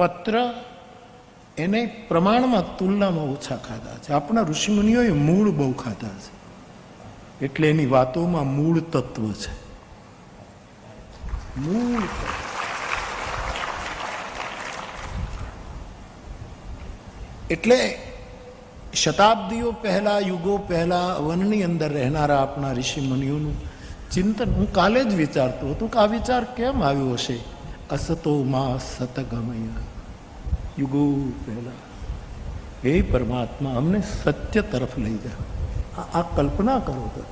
પત્ર એને પ્રમાણમાં તુલનામાં ઓછા ખાધા છે. આપણા ઋષિમુનિઓએ મૂળ બહુ ખાધા છે. એટલે એની વાતોમાં મૂળ તત્વ છે. મૂળ એટલે શતાબ્દીઓ પહેલા, યુગો પહેલા વનની અંદર રહેનારા આપણા ઋષિમુનિઓનું ચિંતન હું કાલે જ વિચારતો હતો કે આ વિચાર કેમ આવ્યો હશે? અસતો માં સતગમય યુગો પહેલા. હે પરમાત્મા, અમને સત્ય તરફ લઈ જા. આ- કલ્પના કરો તો.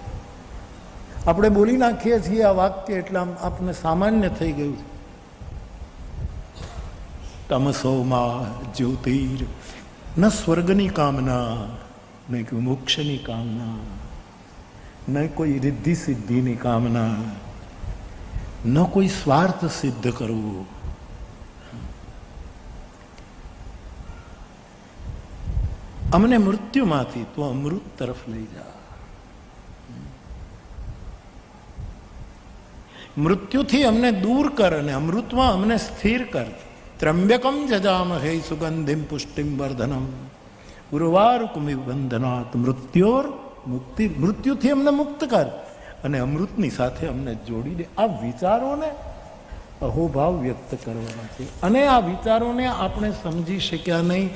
આપણે બોલી નાખીએ છીએ આ વાક્ય એટલે આમ આપને સામાન્ય થઈ ગયું. છે તમસોમાં જ્યોતિર, ન સ્વર્ગની કામના, ન કોઈ મોક્ષની કામના, ન કોઈ રિદ્ધિ સિદ્ધિની કામના, ન કોઈ સ્વાર્થ સિદ્ધ કરવો. અમને મૃત્યુમાંથી તો અમૃત તરફ લઈ જા. મૃત્યુથી અમને દૂર કર અને અમૃતમાં અમને સ્થિર કર. ત્રંબ્યકમ જજામ હે સુગંધિમ પુષ્ટિમ વર્ધનમ. ગુરુવારુકમિ બંધનાત મૃત્યોર મુક્તિ મૃત્યુથી અમને મુક્ત કર અને અમૃતની સાથે અમને જોડી દે આ વિચારોને અહોભાવ વ્યક્ત કરવાના છે અને આ વિચારોને આપણે સમજી શક્યા નહીં,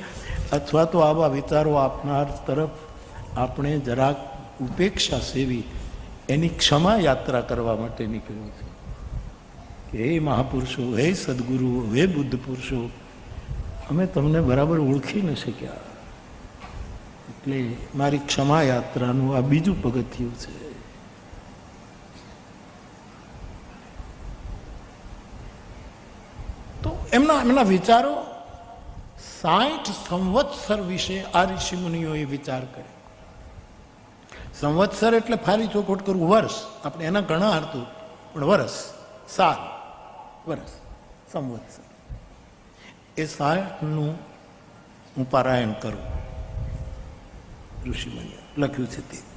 અથવા તો આવા વિચારો આપનાર તરફ આપણે જરાક ઉપેક્ષા સેવી એની ક્ષમા યાત્રા કરવા માટે નીકળ્યો છે. હે મહાપુરુષો, હે સદગુરુઓ હે બુદ્ધ પુરુષો, અમે તમને બરાબર ઓળખી ન શક્યા. એટલે મારી ક્ષમા યાત્રાનું આ બીજું પગથિયું છે તો એમના વિચારો સાઠ સંવત્સર વિશે આ ઋષિ મુનિઓએ વિચાર કર્યો. સંવત્સર એટલે ફારી ચોખોટ કરવું વર્ષ. આપણે એના ઘણા હતું પણ વર્ષ સાત વર્ષ, સંવત્સર. એ સાઠનું હું પારાયણ કરું ઋષિમુનિઓ લખ્યું છે તે.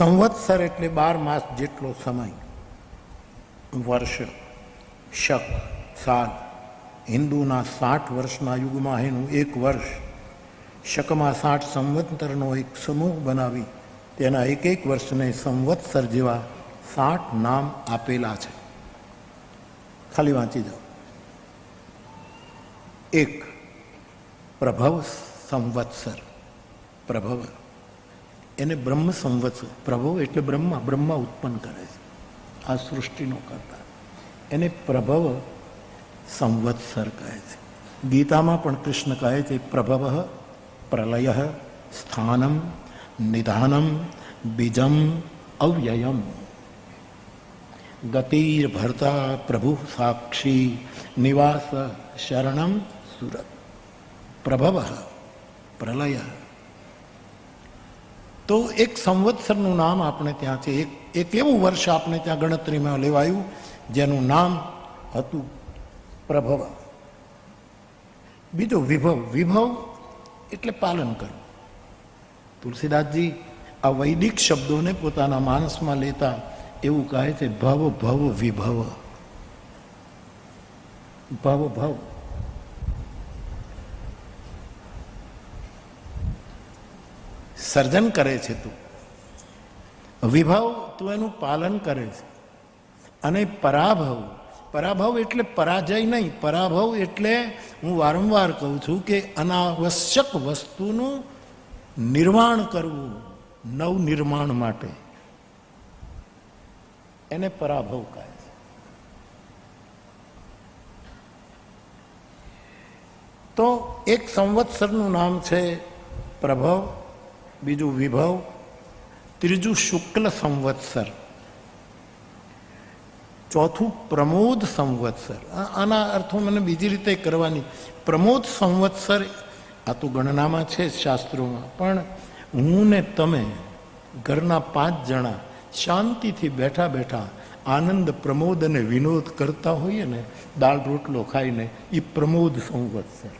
સંવત્સર એટલે બાર માસ જેટલો સમય. વર્ષ, શક, સાલ. હિન્દુના સાઠ વર્ષના યુગમાં એનું એક વર્ષ. શકમાં સાઠ સંવત્સરનો એક સમૂહ બનાવી, તેના એક એક વર્ષને સંવત્સર જેવા સાઠ નામ આપેલા છે. ખાલી વાંચી જાઓ. એક, પ્રભવ સંવત્સર. પ્રભવ. એને બ્રહ્મ સંવત્સ પ્રભવ એટલે બ્રહ્મા બ્રહ્મા ઉત્પન્ન કરે છે. આ સૃષ્ટિનો કરતા એને પ્રભવ સંવત્સર કહે છે. ગીતામાં પણ કૃષ્ણ કહે છે, પ્રભવ પ્રલય સ્થાનમ નિધાનમ બીજમ અવ્યયમ. ગતિર ભરતા પ્રભુ સાક્ષી નિવાસ શરણમ સુરત. પ્રભવ પ્રલય તો એક સંવત્સરનું નામ આપણે ત્યાં છે. એક એક એવું વર્ષ આપણે ત્યાં ગણતરીમાં લેવાયું, જેનું નામ હતું પ્રભવ. બીજો વિભવ. વિભવ એટલે પાલન કરવું. તુલસીદાસજી આ વૈદિક શબ્દોને પોતાના માનસમાં લેતા એવું કહે છે, ભવ ભવ, વિભવ. ભવ ભવ. સર્જન કરે છે તું. વિભવ, તું એનું પાલન કરે છે. અને પરાભવ પરાભવ એટલે પરાજય નહીં, પરાભવ એટલે હું વારંવાર કહું છું કે અનાવશ્યક વસ્તુનું નિર્માણ કરવું, નવ નિર્માણ માટે. એને પરાભવ કહે છે. તો એક સંવત્સરનું નામ છે પ્રભવ. બીજું વિભવ, ત્રીજું શુક્લ સંવત્સર, ચોથું પ્રમોદ સંવત્સર. આના અર્થો મને બીજી રીતે કરવાની. પ્રમોદ સંવત્સર, આ તો ગણનામાં છે શાસ્ત્રોમાં, પણ હું ને તમે ઘરના પાંચ જણા શાંતિથી બેઠા બેઠા આનંદ, પ્રમોદ અને વિનોદ કરતા હોઈએ ને, દાળ રોટલો ખાઈને એ પ્રમોદ સંવત્સર.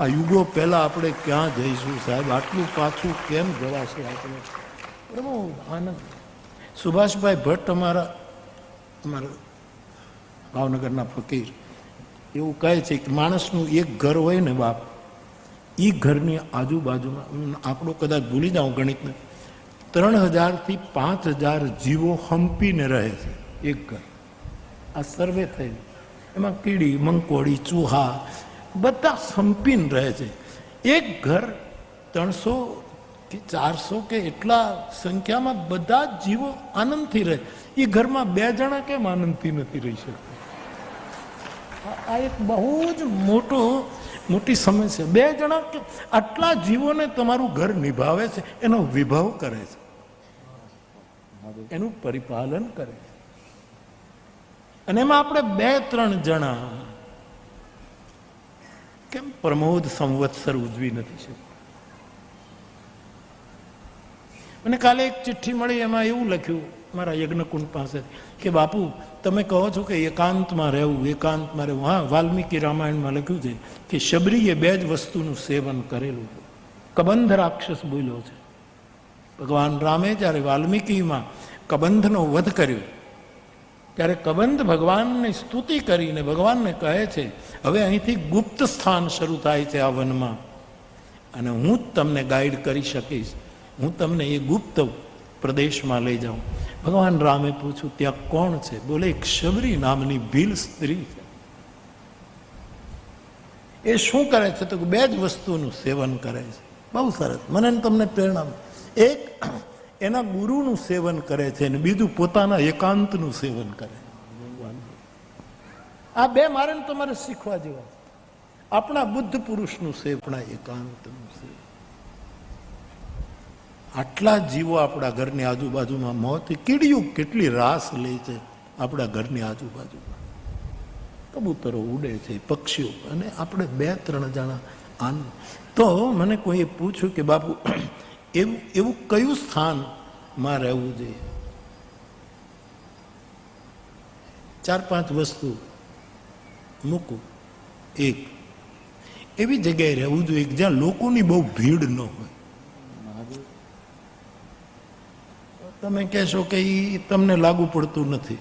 આ યુગો પહેલાં આપણે ક્યાં જઈશું સાહેબ? આટલું પાછું કેમ જવાશે આપણે? બહુ આનંદ. સુભાષભાઈ ભટ્ટ અમારા અમારા ભાવનગરના ફકીર, એવું કહે છે કે માણસનું એક ઘર હોય ને બાપ એ ઘરની આજુબાજુમાં આંકડો કદાચ ભૂલી જાઉં ગણિતને, ત્રણ હજારથી પાંચ હજાર જીવો હંપીને રહે છે, એક ઘર. આ સર્વે થયેલું. એમાં કીડી, મંકોડી, ચૂહા બધા સંપીન રહે છે. એક ઘર ત્રણસો કે ચારસો કે એટલા સંખ્યામાં બધા જ જીવો આનંદથી રહે. એ ઘરમાં બે જણા કેમ આનંદથી નથી રહી શકતા? આ- એક બહુ જ મોટો, મોટી સમસ્યા. બે જણા કે આટલા જીવોને તમારું ઘર નિભાવે છે, એનો વિભાવ કરે છે. એનું પરિપાલન કરે છે. અને એમાં આપણે બે, ત્રણ જણા કેમ પ્રમોદ સંવત્સર ઉજવી નથી શકતા મને કાલે એક ચિઠ્ઠી મળી, એમાં એવું લખ્યું મારા યજ્ઞકુંડ પાસે કે, બાપુ, તમે કહો છો કે એકાંતમાં રહેવું એકાંતમાં રહેવું. હા, વાલ્મીકી રામાયણમાં લખ્યું છે કે, શબરીએ બે જ વસ્તુનું સેવન કરેલું છે. કબંધ રાક્ષસ બોલ્યો છે. ભગવાન રામે જ્યારે વાલ્મીકીમાં કબંધનો વધ કર્યો ત્યારે કબંધ ભગવાનની સ્તુતિ કરીને ભગવાનને કહે છે, હવે અહીંથી ગુપ્ત સ્થાન શરૂ થાય છે આ વનમાં. અને હું જ તમને ગાઈડ કરી શકીશ. હું તમને એ ગુપ્ત પ્રદેશમાં લઈ જાઉં. ભગવાન રામે પૂછ્યું, ત્યાં કોણ છે? બોલે, એક શબરી નામની ભીલ સ્ત્રી છે. એ શું કરે છે? તો બે જ વસ્તુનું સેવન કરે છે. બહુ સરસ. મને તમને પ્રેરણા. એક એના ગુરુનું સેવન કરે છે અને બીજું પોતાના એકાંતનું સેવન કરે. આ બે મારે તમારે શીખવા જેવા આપણા બુદ્ધ પુરુષનું આપણા એકાંતનું સેવન આટલા જીવો આપણા ઘરની આજુબાજુમાં મોત, કીડિયું કેટલી રાસ લે છે આપણા ઘરની આજુબાજુમાં. કબૂતરો ઉડે છે, પક્ષીઓ, અને આપણે બે ત્રણ જણા આન તો મને કોઈ પૂછ્યું કે બાપુ એવું એવું કયું સ્થાનમાં રહેવું જોઈએ? ચાર, પાંચ વસ્તુ મૂકું. એક, એવી જગ્યાએ રહેવું જોઈએ જ્યાં લોકોની બહુ ભીડ ન હોય. તમે કહેશો કે એ તમને લાગુ પડતું નથી.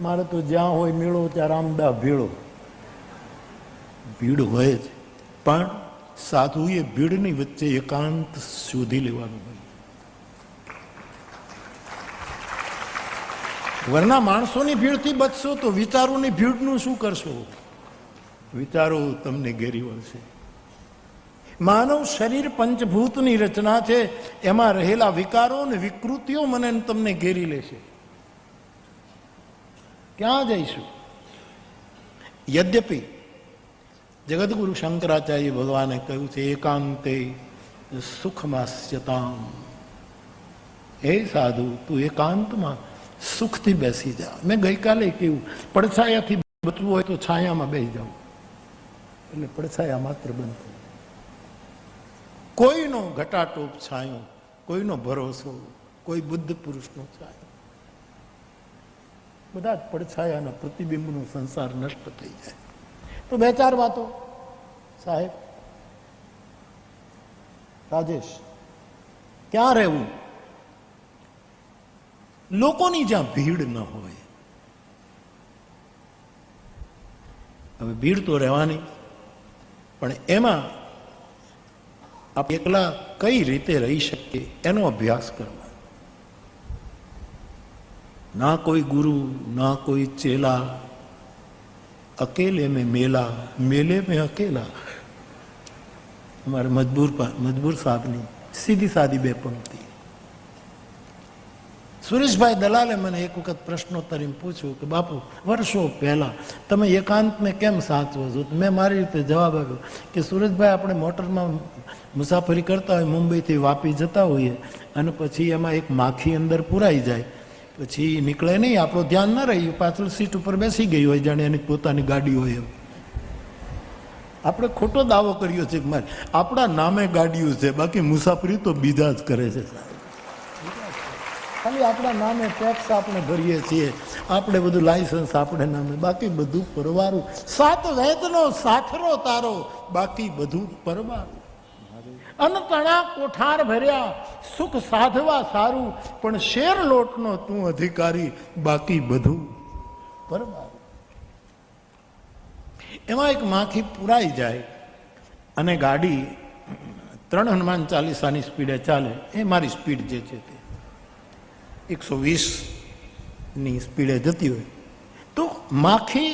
મારે તો જ્યાં હોય મેળો ત્યાં રામદા ભીડો. ભીડ હોય જ. પણ સાધુએ ભીડની વચ્ચે એકાંત શોધી લેવાનું હોય. વરના માણસોની ભીડથી બચશો તો વિચારોની ભીડનું શું કરશો? વિચારો તમને ઘેરી વળશે. માનવ શરીર પંચભૂતની રચના છે. એમાં રહેલા વિકારો અને વિકૃતિઓ મને તમને ઘેરી લેશે. ક્યાં જઈશું? યદ્યપિ જગદગુરુ શંકરાચાર્ય ભગવાને કહ્યું છે, એકાંતે સુખમાસ્યતામ. હે સાધુ, તું એકાંતમાં સુખથી બેસી જા. મેં ગઈકાલે કહ્યું, પડછાયાથી બચવું હોય તો છાયામાં બેસી જાવ એટલે પડછાયા માત્ર બનતું કોઈનો ઘટાટોપ છાયો, કોઈનો ભરોસો, કોઈ બુદ્ધ પુરુષનો છાયો. બધા જ પડછાયાના પ્રતિબિંબનો સંસાર નષ્ટ થઈ જાય. તો બે ચાર વાતો. સાહેબ, રાજેશ, ક્યાં રહેવું? લોકોની જ્યાં ભીડ ન હોય. હવે ભીડ તો રહેવાની, પણ એમાં આપણે એકલા કઈ રીતે રહી શકીએ એનો અભ્યાસ કરવા ના કોઈ ગુરુ, ના કોઈ ચેલા અકેલે મેં મેલા મેલે મેં અકેલા અમારે મજબૂર પા- મજબૂર સાહેબની સીધી સાદી બે પંક્તિ સુરેશભાઈ દલાલે મને એક વખત પ્રશ્નોત્તરી પૂછ્યું કે બાપુ વર્ષો પહેલા તમે એકાંતને કેમ સાચવો છો મેં મારી રીતે જવાબ આપ્યો કે સુરેશભાઈ આપણે મોટરમાં મુસાફરી કરતા હોય મુંબઈથી વાપી જતા હોઈએ અને પછી એમાં એક માખી અંદર પુરાઈ જાય પછી નીકળે નહીં, આપણું ધ્યાન ન રહ્યું પાછળ સીટ ઉપર બેસી ગઈ હોય જાણે એની પોતાની ગાડી હોય એમ. આપણે ખોટો દાવો કર્યો છે મારે, આપણા નામે ગાડીઓ છે, બાકી મુસાફરી તો બીજા જ કરે છે ખાલી આપણા નામે ટેક્સ આપણે ભરીએ છીએ, આપણે બધું લાયસન્સ આપણે નામે, બાકી બધું પરવારું. સાત વેદનો સાથરો તારો, બાકી બધું પરવારું. અનતણા કોઠાર ભર્યા, સુખ સાધવા સારું, પણ શેર લોટનો તું અધિકારી બાકી બધું. બરાબર એમાં એક માખી પુરાઈ જાય, અને ગાડી ત્રણ હનુમાન ચાલીસાની સ્પીડે ચાલે, એ મારી સ્પીડ જે છે તે. એકસો વીસની સ્પીડે જતી હોય. તો માખી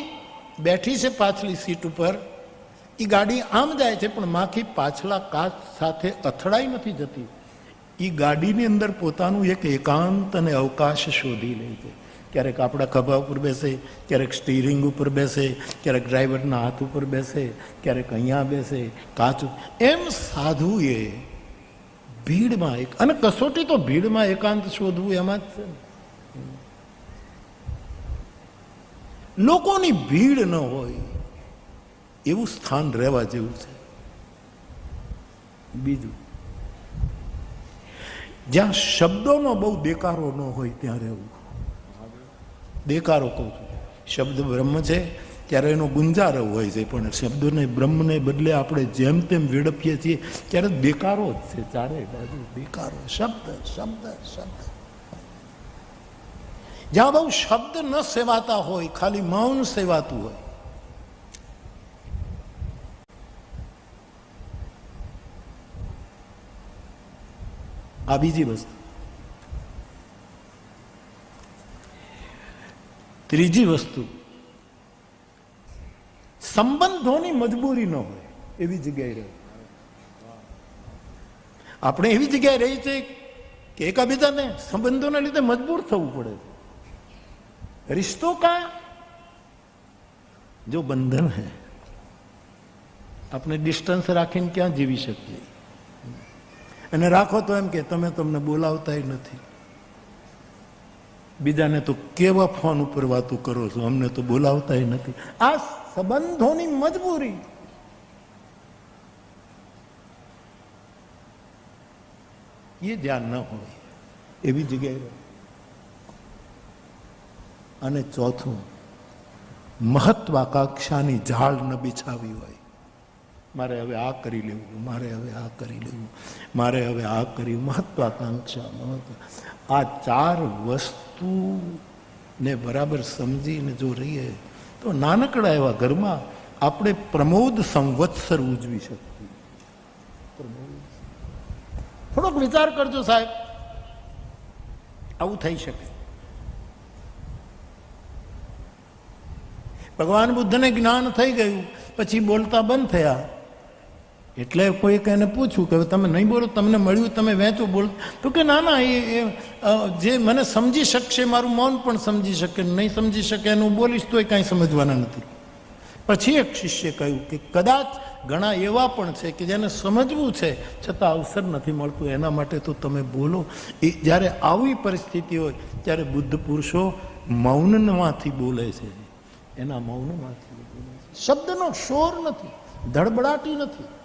બેઠી છે પાછલી સીટ ઉપર એ ગાડી આમ જાય છે, પણ માખી પાછલા કાચ સાથે અથડાઈ નથી જતી. એ ગાડીની અંદર પોતાનું એક એકાંત અને અવકાશ શોધી લે છે. ક્યારેક આપણા ખભા ઉપર બેસે, ક્યારેક સ્ટીરિંગ ઉપર બેસે, ક્યારેક ડ્રાઈવરના હાથ ઉપર બેસે, ક્યારેક અહીંયા બેસે, કાચ એમ સાધુએ ભીડમાં એક, અને કસોટી તો ભીડમાં એકાંત શોધવું એમાં જ છે લોકોની ભીડ ન હોય એવું સ્થાન રહેવા જેવું છે. બીજું. જ્યાં શબ્દોનો બહુ દેકારો ન હોય ત્યાં રહેવું. દેકારો કહું છું. શબ્દ બ્રહ્મ છે, ત્યારે એનો ગુંજારો હોય છે, પણ શબ્દોને બ્રહ્મને બદલે આપણે જેમ તેમ વેડપીએ છીએ, ત્યારે દેકારો જ છે ચારે બાજુ. દેકારો. શબ્દ શબ્દ શબ્દ. જ્યાં બહુ શબ્દ ન સેવાતા હોય, ખાલી મૌન સેવાતું હોય આ બીજી વસ્તુ. ત્રીજી વસ્તુ, સંબંધોની મજબૂરી ન હોય એવી જગ્યાએ રહે. આપણે એવી જગ્યાએ રહી છે કે એકાબીજાને સંબંધોના લીધે મજબૂર થવું પડે રિશ્તો કા? જો બંધન હૈ, આપણે ડિસ્ટન્સ રાખીને ક્યાં જીવી શકીએ? અને રાખો તો એમ કે તમે તમને બોલાવતા નથી. બીજાને તો કેવા ફોન ઉપર વાતો કરો છો? અમને તો બોલાવતા નથી. આ સંબંધોની મજબૂરી. એ ધ્યાન ન હોય, એવી જગ્યાએ અને ચોથું, મહત્વાકાંક્ષાની ઝાડ ન બિછાવી હોય. મારે હવે આ કરી લેવું, મારે હવે આ કરી લેવું, મારે હવે આ કરી મહત્વાકાંક્ષા મહત્વ. આ ચાર વસ્તુને બરાબર સમજીને જો રહીએ, તો નાનકડા એવા ઘરમાં આપણે પ્રમોદ સંવત્સર ઉજવી શકીએ. થોડોક વિચાર કરજો સાહેબ. આવું થઈ શકે. ભગવાન બુદ્ધને જ્ઞાન થઈ ગયું, પછી બોલતા બંધ થયા. એટલે કોઈ એને પૂછ્યું કે તમે નહીં બોલો તમને મળ્યું તમે વહેંચો બોલ. તો કે ના ના એ એ, જે મને સમજી શકશે મારું મૌન પણ સમજી શકે નહીં સમજી શકે એનું બોલીશ તોય કાંઈ સમજવાના નથી. પછી એક શિષ્ય કહ્યું કે કદાચ ઘણા એવા પણ છે કે જેને સમજવું છે છતાં અવસર નથી મળતું. એના માટે તો તમે બોલો. એ જ્યારે આવી પરિસ્થિતિ હોય ત્યારે બુદ્ધ પુરુષો મૌનમાંથી બોલે છે. એના મૌનમાંથી બોલે શબ્દનો શોર નથી ધડબડાટી નથી.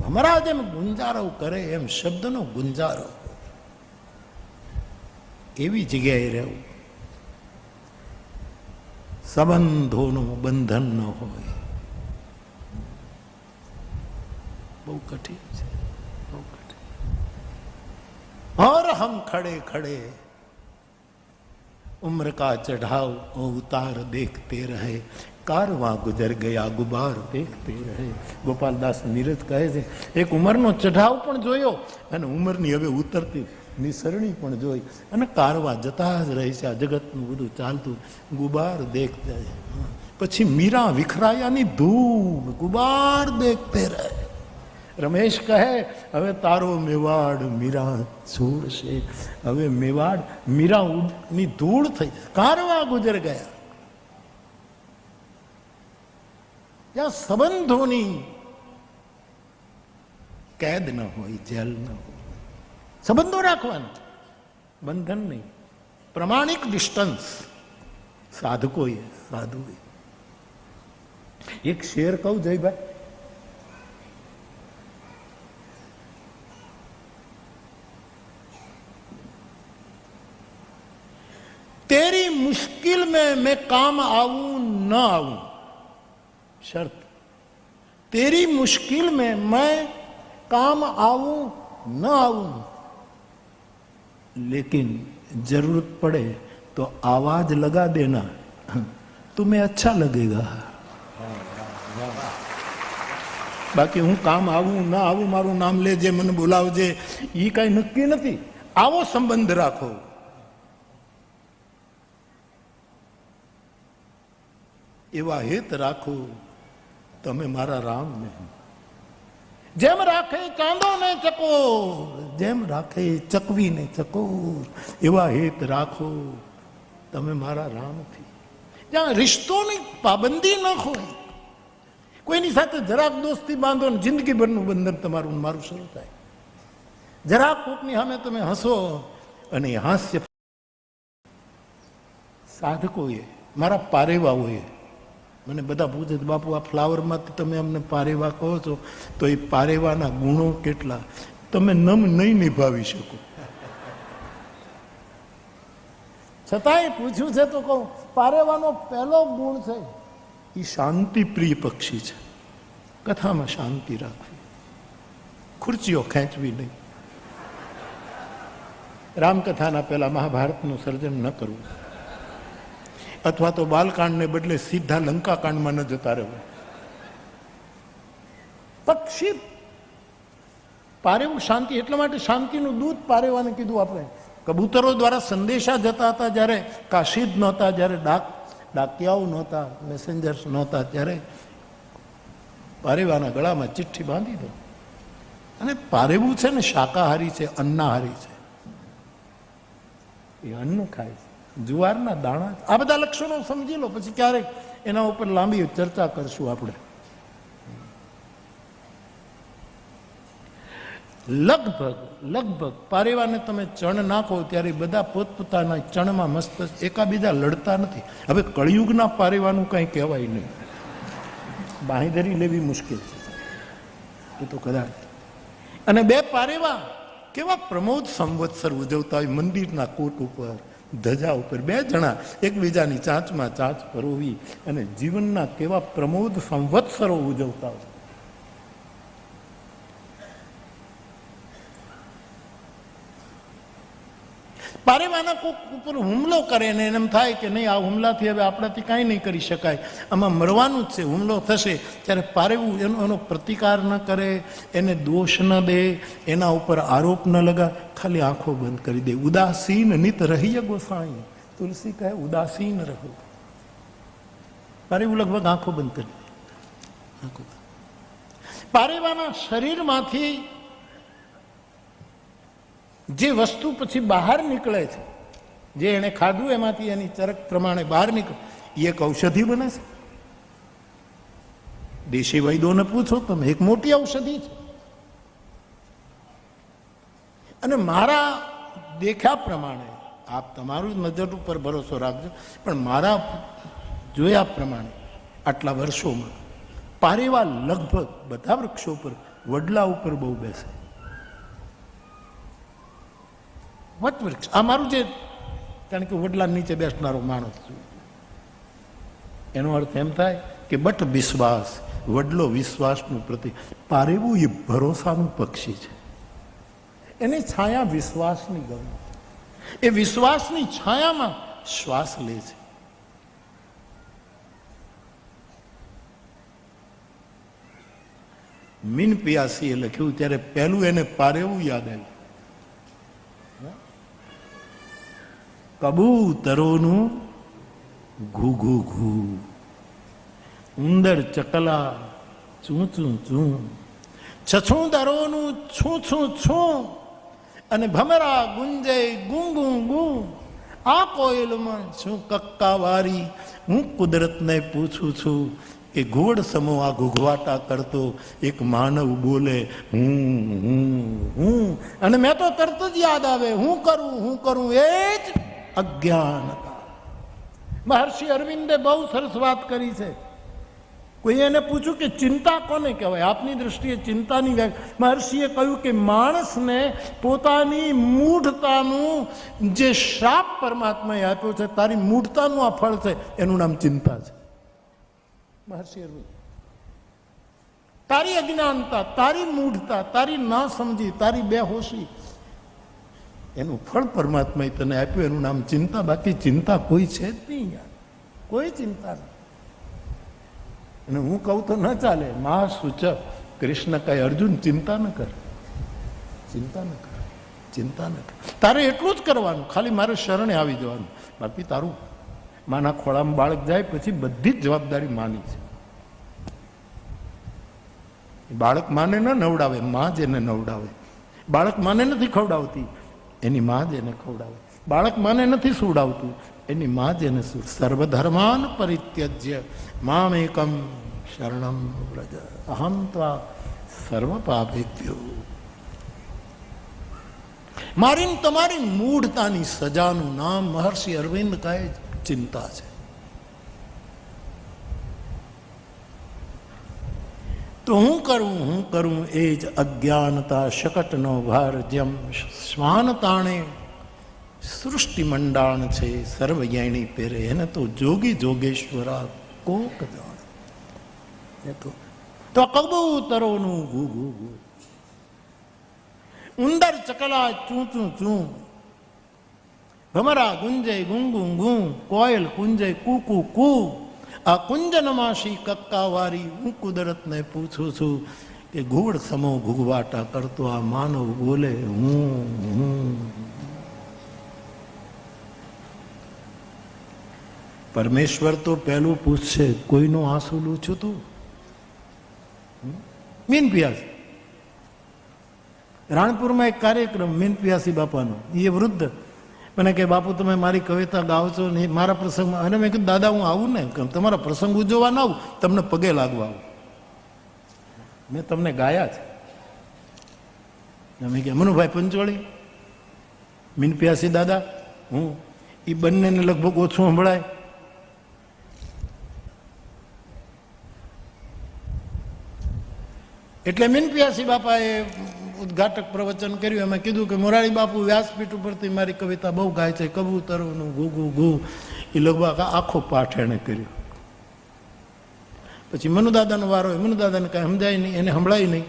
ભમરા જેમ ગુંજારો કરે એમ શબ્દનો ગુંજારો. એવી જગ્યાએ રહેવું. સંબંધોનું બંધન ન હોય. બહુ કઠિન છે. બહુ કઠિન. હર હમ ખડે ખડે ઉમ્ર કા ચઢાવ, અવતાર દેખતે રહે. કારવા ગુજર ગયા ગુબાર દેખતે રહે. ગોપાલદાસ નીરજ કહે છે, એક ઉંમરનો ચઢાવ પણ જોયો અને ઉંમરની હવે ઉતરતી નિસરણી પણ જોઈ અને કારવા જતા જ રહે છે આ જગતનું બધું ચાલતું. ગુબાર દેખતે રહે. પછી મીરા વિખરાયાની ધૂમ ગુબાર દેખતે રહે. રમેશ કહે, હવે તારો મેવાડ મીરા છોડશે. હવે મેવાડ મીરા ની ધૂળ થઈ કારવા ગુજર ગયા. या संबंध होनी। कैद न हो जेल न हो संबंधो राखवा बंधन नहीं। प्रमाणिक डिस्टन्स साधको साधु एक शेर कहू, जय भाई। तेरी मुश्किल में मैं काम आऊँ, ना आऊँ। शर्त तेरी मुश्किल में मैं काम आऊं न आऊं लेकिन जरूरत पड़े तो आवाज लगा देना तुम्हें अच्छा लगेगा બાકી હું કામ આવું ના આવું મારું નામ લેજે મને બોલાવજે એ કઈ નક્કી નથી આવો સંબંધ રાખો એવા હેત રાખો તમે મારા રામ ને જેમ રાખે ચાંદો ને ચકોર, જેમ રાખે ચકવી ને ચકોર, એવા હેત રાખો, તમે મારા રામથી જ્યાં રિશ્તોની પાબંદી ન હોય, કોઈની સાથે જરાક દોસ્તી બાંધો ને જિંદગીભરનું બંધન તમારું મારું શરૂ થાય. જરાક કોકની સામે તમે હસો અને હાસ્ય સાધકોએ, મારા પારેવાઓએ મને બધા પૂછે બાપુ, આ ફ્લાવરમાંથી તમે અમને પારેવા કહો છો, તો એ પારેવાના ગુણો કેટલા? તમે નમ નહીં નિભાવી શકો. છતાંય પૂછ્યું છે તો કહું, પારેવાનો પહેલો ગુણ છે. એ શાંતિ પ્રિય પક્ષી છે. કથામાં શાંતિ રાખવી. ખુરચીઓ ખેંચવી નહીં. રામકથાના પહેલા મહાભારતનું સર્જન ન કરવું. અથવા તો બાલકાંડને બદલે સીધા લંકાકાંડમાં ન જતા રહેવું. પક્ષી પારેવું શાંતિ, એટલા માટે શાંતિનું દૂધ પારેવાને કીધું આપણે. કબૂતરો દ્વારા સંદેશા જતા હતા જ્યારે, કાશીદ નહોતા, જ્યારે ડાક, ડાકિયાઓ નહોતા મેસેન્જર્સ નહોતા, ત્યારે પારેવાના ગળામાં ચિઠ્ઠી બાંધી દો. અને પારેવું છે ને શાકાહારી છે, અન્નાહારી છે. એ અન્ન ખાય છે. જુવારના દાણા. આ બધા લક્ષણો સમજી લો, પછી ક્યારેક એના ઉપર લાંબી ચર્ચા કરશું આપણે. લગભગ લગભગ પારેવાને તમે ચણ નાખો ત્યારે બધા પોતપોતાના ચણમાં મસ્ત એકાબીજા લડતા નથી. હવે કળિયુગના પારેવાનું કંઈ કહેવાય નહીં. બાંહેધરી લેવી મુશ્કેલ છે. એ તો કદાચ. અને બે પારેવા કેવા પ્રમોદ સંવત્સર ઉજવતા હોય મંદિરના કોટ ઉપર. ધજા ઉપર બે જણા એકબીજાની ચાંચમાં ચાંચ પરોવી અને જીવનના કેવા પ્રમોદ સંવત્સરો ઉજવતા હોય. પારેવાના કોક ઉપર હુમલો કરે ને એમ થાય કે નહીં, આ હુમલાથી હવે આપણાથી કાંઈ નહીં કરી શકાય. આમાં મરવાનું જ છે, હુમલો થશે. ત્યારે પારેવું એનો એનો પ્રતિકાર ન કરે, એને દોષ ન દે, એના ઉપર આરોપ ન લગા. ખાલી આંખો બંધ કરી દે. ઉદાસીન નિત રહીય ગોસાઈ. તુલસી કહે, ઉદાસીન રહો. પારેવું લગભગ આંખો બંધ કરી દે. આંખો પારેવાના શરીરમાંથી જે વસ્તુ પછી બહાર નીકળે છે, જે એણે ખાધું એમાંથી એની ચરક પ્રમાણે બહાર નીકળે એ એક ઔષધિ બને છે. દેશી વૈદોને પૂછો, તમે એક મોટી ઔષધિ છે. અને મારા દેખ્યા પ્રમાણે, આપ તમારું નજર ઉપર ભરોસો રાખજો, પણ મારા જોયા પ્રમાણે, આટલા વર્ષોમાં, પારેવા લગભગ બધા વૃક્ષો પર વડલા ઉપર બહુ બેસે. વટવૃક્ષ. આ મારું જે કારણ કે વડલા નીચે બેસનારો માણસ છું. એનો અર્થ એમ થાય કે બટ વિશ્વાસ, વડલો વિશ્વાસનું પ્રતિક. પારેવું એ ભરોસાનું પક્ષી છે. એની છાયા વિશ્વાસની ગમે. એ વિશ્વાસની છાયામાં શ્વાસ લે છે. મીન પિયાસીએ લખ્યું, ત્યારે પહેલું એને પારેવું યાદ આવ્યું. કબૂતરોનું ઘુ ઘુ ઉંદર ચકલા ચૂં ચૂં ચૂં. છછુંદરોનું છું છું છું. અને ભમરા ગુંજે ગું ગું ગું. આ કોયલમાં શું કક્કાવારી? હું કુદરતને પૂછું છું કે ઘોડ સમો આ ઘૂઘવાટા કરતો એક માનવ બોલે, હું હું હું. અને મેં તો તરત જ યાદ આવે, હું કરું હું કરું. એ જ અજ્ઞાનતા. મહર્ષિ અરવિંદે બહુ સરસ વાત કરી છે. કોઈ એને પૂછ્યું કે ચિંતા કોને કહેવાય? આપની દ્રષ્ટિએ ચિંતાની વ્યાખ્યા. મહર્ષિએ કહ્યું કે માણસને પોતાની મૂઢતાનું જે શ્રાપ પરમાત્માએ આપ્યો છે, તારી મૂઢતાનું આ ફળ છે, એનું નામ ચિંતા છે. મહર્ષિ અરવિંદ, તારી અજ્ઞાનતા, તારી મૂઢતા, તારી ના સમજી તારી બેહોશી એનું ફળ પરમાત્માએ તને આપ્યું, એનું નામ ચિંતા, બાકી ચિંતા કોઈ છે જ નહીં કોઈ ચિંતા નહીં. અને હું કહું તો ન ચાલે. મા સૂચક કૃષ્ણ કહે, અર્જુન, ચિંતા ન કર. ચિંતા ન કર. ચિંતા ન કર. તારે એટલું જ કરવાનું. ખાલી મારે શરણે આવી જવાનું. બાકી તારું માના ખોળામાં બાળક જાય પછી બધી જ જવાબદારી માની છે. બાળક માને ન નવડાવે, મા જ એને નવડાવે. બાળક માને નથી ખવડાવતી. એની માં જ એને ખવડાવે. બાળક માને નથી સુવડાવતું. એની માં જ એને સર્વધર્માન પરિત્યજ્ય. મામ એકમ શરણમ વ્રજ. અહમ ત્વા સર્વ પાપેભ્યો મારી તમારી મૂઢતાની સજાનું નામ મહર્ષિ અરવિંદ કહે ચિંતા છે. તો હું કરું હું કરું એ જ અજ્ઞાનતા શકટનો ભાર જેમ શ્વાન તાણે સૃષ્ટિ મંડાણ છે સર્વયણી પહેરે. એને તો જોગી જોગેશ્વરા કોક જાણે. તો તો કબૂતરોનું ગુ ગુ ગુ. ઉંદર ચકલા ચૂં, ચું, ચૂં. ભમરા ગુંજે ગું ગું કોયલ કુંજે કુ કુ કુ. આ કુંજનમાસી કક્કાવારી હું કુદરતને પૂછું છું કે ઘૂળ સમો ઘૂગવાટા કરતો આ માનવ બોલે હું હું. પરમેશ્વર તો પહેલું પૂછશે, કોઈનું આંસુ લૂછું તું? મીન પિયાસી. રાણપુરમાં એક કાર્યક્રમ મીન પિયાસી બાપાનો, એ વૃદ્ધ મને કે બાપુ, તમે મારી કવિતા ગાઓ છો ને મારા પ્રસંગમાં અને મેં કીધું, દાદા, હું આવું ને તમારા પ્રસંગ ઉજવવા ના આવું, તમને પગે લાગવા આવું. મેં તમને ગાયા છે. મેં કે મનુભાઈ પંચોળી મીન પિયાસી દાદા, હું એ બંનેને લગભગ ઓછું સંભળાય. એટલે મીન પિયાસી બાપાએ ઉદ્ઘાટક પ્રવચન કર્યું. એમાં કીધું કે મોરારી બાપુ, વ્યાસપીઠ ઉપરથી મારી કવિતા બહુ ગાય છે. કબૂતરોનું ઘુ ઘુ ઘુ એ લગભગ આખો પાઠ એણે કર્યો. પછી મનુદાદાનો વારો હોય. મનુદાદાને કાંઈ સમજાય નહીં, એને સંભળાય નહીં.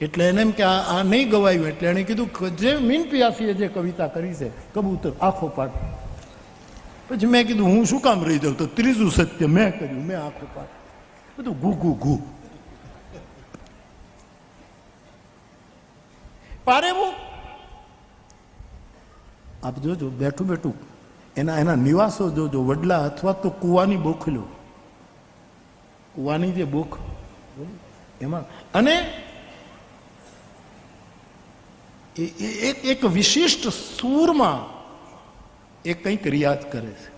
એટલે એને એમ કે, આ આ નહીં ગવાયું. એટલે એણે કીધું જે મીન પિયાસીએ જે કવિતા કરી છે, કબૂતર, આખો પાઠ. પછી મેં કીધું, હું શું કામ રહી જાઉં? તો ત્રીજું સત્ય મેં કર્યું. મેં આખો પાઠ. બધું ઘુ ઘુ ઘુ પારેવું આપ જોજો, બેઠું બેઠું. એના એના નિવાસો જોજો, વડલા અથવા તો કુવાની બોખલો કુવાની જે બોખ. એમાં અને એક એક વિશિષ્ટ સૂરમાં એ કંઈક રિયાદ કરે છે.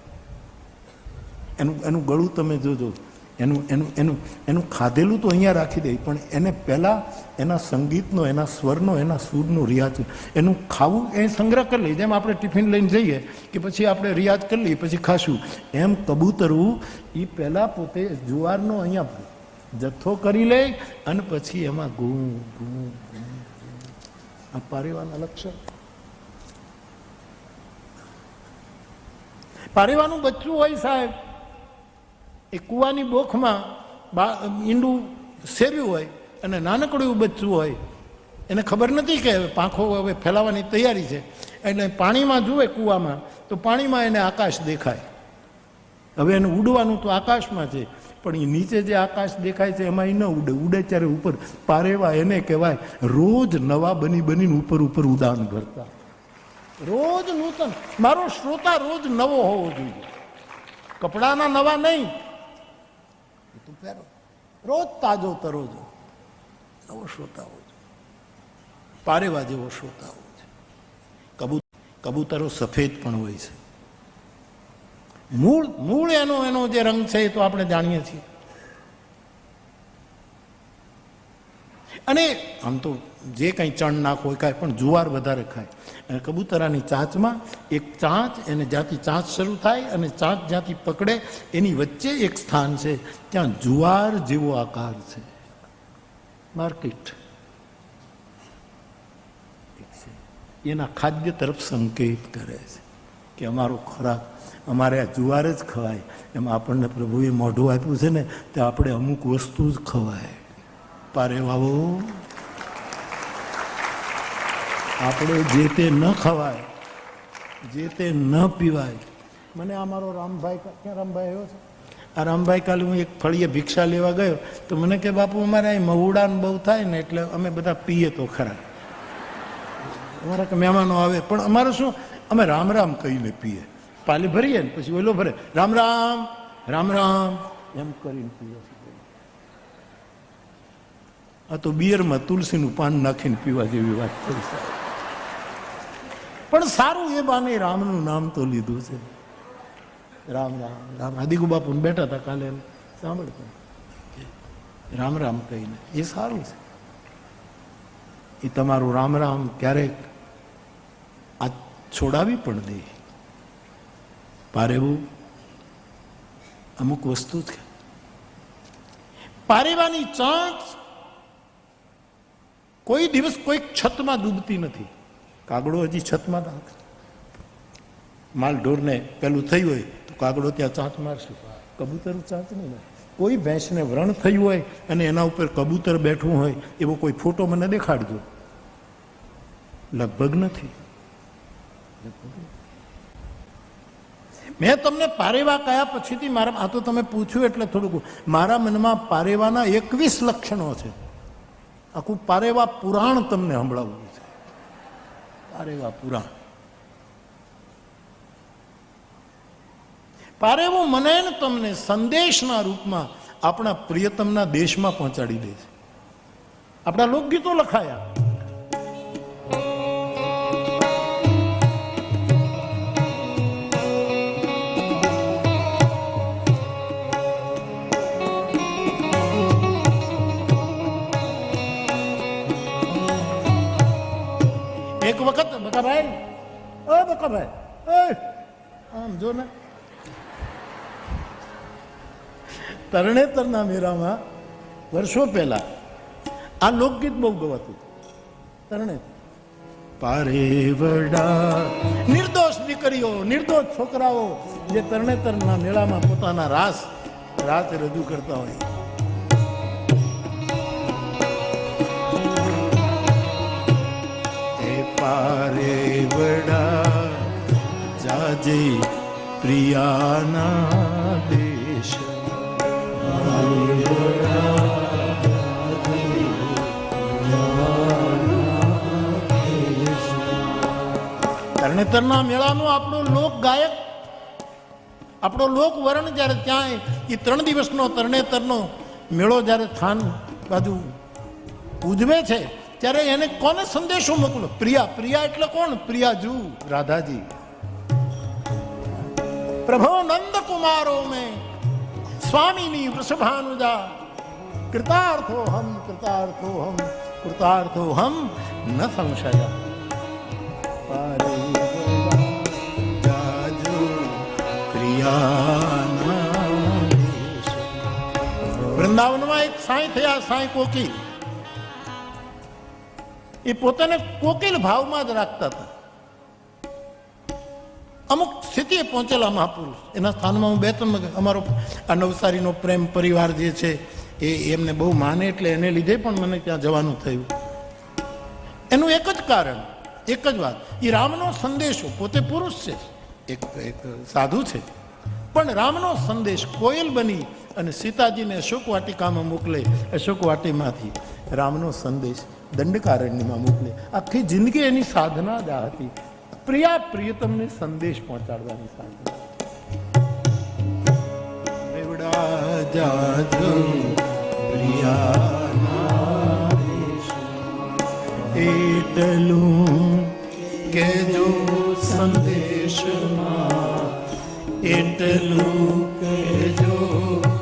એનું એનું ગળું તમે જોજો. એનું એનું એનું એનું ખાધેલું તો અહીંયા રાખી દે, પણ એને પહેલાં એના સંગીતનો, એના સ્વરનો, એના સૂરનો રિયાઝ એનું ખાવું એ સંગ્રહ કરી લઈએ. જેમ આપણે ટિફિન લઈને જઈએ કે પછી આપણે રિયાઝ કરી લઈએ, પછી ખાશું. એમ કબૂતરવું એ પહેલાં પોતે જુવારનો અહીંયા જથ્થો કરી લે અને પછી એમાં ગું ગું આ પારેવાના લક્ષણ. પારેવાનું બચ્ચું હોય સાહેબ. એ કૂવાની બોખમાં બા, ઈંડું સેવ્યું હોય અને નાનકડું બચ્ચું હોય, એને ખબર નથી કે હવે પાંખો હવે ફેલાવાની તૈયારી છે. એટલે પાણીમાં જુએ કૂવામાં, તો પાણીમાં એને આકાશ દેખાય. હવે એને ઉડવાનું તો આકાશમાં છે, પણ એ નીચે જે આકાશ દેખાય છે એમાં એ ન ઉડે ઉડે ત્યારે ઉપર પારેવા એને કહેવાય રોજ નવા બની બનીને ઉપર ઉપર ઉડાન ભરતા. રોજ નૂતન, મારો શ્રોતા રોજ નવો હોવો જોઈએ. કપડાના નવા નહીં પહેરો રોજ તાજો તરોજો નવો શ્રોતા હોવો જોઈએ પારેવા જેવો શ્રોતા હોય છે. કબૂ, કબૂતરો સફેદ પણ હોય છે. મૂળ મૂળ એનો એનો જે રંગ છે એ તો આપણે જાણીએ છીએ. અને આમ તો જે કંઈ ચણ નાખો હોય કાંઈ પણ જુવાર વધારે ખાય. અને કબૂતરાની ચાંચમાં એક ચાંચ, એને જ્યાંથી ચાંચ શરૂ થાય અને ચાંચ જ્યાંથી પકડે, એની વચ્ચે એક સ્થાન છે, ત્યાં જુવાર જેવો આકાર છે. માર્કેટ. એના ખાદ્ય તરફ સંકેત કરે છે કે અમારો ખોરાક, અમારે આ જુવાર જ ખવાય. એમાં આપણને પ્રભુએ મોઢું આપ્યું છે ને, તે આપણે અમુક વસ્તુ જ ખવાય. પારે વાવો આપણે જે તે ન ખવાય, જે તે ન પીવાય. મને આ મારો રામભાઈ ક્યાં રામભાઈ આવ્યો છે? આ રામભાઈ કાલે હું એક ફળીએ ભિક્ષા લેવા ગયો, તો મને કે, બાપુ, અમારે અહીં મહુડાન બહુ થાય ને, એટલે અમે બધા પીએ તો ખરા. અમારા કે મહેમાનો આવે, પણ અમારે શું, અમે રામ રામ કહીને પીએ. પાલી ભરીએ ને, પછી ઓલો ભરે, રામ રામ રામ રામ. એમ કરીને પીએ. આ તો બિયરમાં તુલસીનું પાન નાખીને પીવા જેવી વાત થઈ પણ સારું એ બાને રામનું નામ તો લીધું છે. રામ રામ રામ. આદિગુ બાપુ બેઠા હતા કાલે સાંભળતા રામ રામ કહીને. એ સારું છે. એ તમારું રામ રામ ક્યારેક આ છોડાવી પણ દે. પારેવું અમુક વસ્તુ છે. પારેવાની ચાંચ કોઈ દિવસ કોઈ છતમાં ડૂબતી નથી. કાગડો હજી છતમાં માલ ઢોરને પેલું થયું હોય તો કાગડો ત્યાં ચાંચ મારશે. કબૂતર ચાંચ નહીં કોઈ ભેંસને વ્રણ થયું હોય અને એના ઉપર કબૂતર બેઠું હોય, એવો કોઈ ફોટો મને દેખાડજો. લગભગ નથી. મેં તમને પારેવા કયા પછીથી મારા આ તો તમે પૂછ્યું એટલે થોડુંક. મારા મનમાં પારેવાના એકવીસ લક્ષણો છે. આખું પારેવા પુરાણ તમને સંભળાવવું છે. પારેવા પુરાણ. પારેવો મને તમને સંદેશના રૂપમાં આપણા પ્રિયતમના દેશમાં પહોંચાડી દે છે. આપણા લોકગીતો લખાયા. બકાભાઈ ઓ બકાભાઈ આમ જો ને તરણેતરના મેળામાં વર્ષો પહેલા આ લોકગીત બહુ ગવાતું તરણેતર પારે વડા નિર્દોષ દીકરીઓ નિર્દોષ છોકરાઓ જે તરણેતરના મેળામાં પોતાના રાસ રાત રજૂ કરતા હોય એ પારેવડા જાજે પ્રિયાના દેશ. તરણેતરના મેળાનો આપણો લોક ગાયક, આપણો લોક વર્ણ જ્યારે ત્યાં એ ત્રણ દિવસનો તરણેતરનો મેળો જ્યારે થાન બાજુ ઉજવે છે ત્યારે એને કોને સંદેશો મોકલો? પ્રિયા પ્રિયા એટલે કોણ? પ્રિયાજુ રાધાજી. પ્રભો નંદ કુમારો મેં સ્વામીની વૃષભાનુજા. કૃતાર્થો હમ કૃતાર્થો હમ કૃતાર્થો હમ ન સંશય. વૃંદાવનમાં એક સાંઈ થયા સાંઈ કોકી. એ પોતાને કોકિલ ભાવમાં જ રાખતા હતા. અમુક સ્થિતિએ પહોંચેલા મહાપુરુષ. એના સ્થાનમાં હું બે ત્રણ અમારો આ નવસારીનો પ્રેમ પરિવાર જે છે, એ એમને બહુ માને એટલે એને લીધે પણ મને ત્યાં જવાનું થયું. એનું એક જ કારણ, એક જ વાત. એ રામનો સંદેશો, પોતે પુરુષ છે, એક એક સાધુ છે. પણ રામનો સંદેશ કોયલ બની અને સીતાજીને અશોક વાટિકામાં મોકલે અશોક વાટીમાંથી રામનો સંદેશ દંડકારણ્યમાં મોકલે. આખી જિંદગી એની સાધના જ આ હતી. પ્રિયા પ્રિયતમને સંદેશ પહોંચાડવાની સાધના. એટલું કેજો સંદેશમાં, એટલું કેજો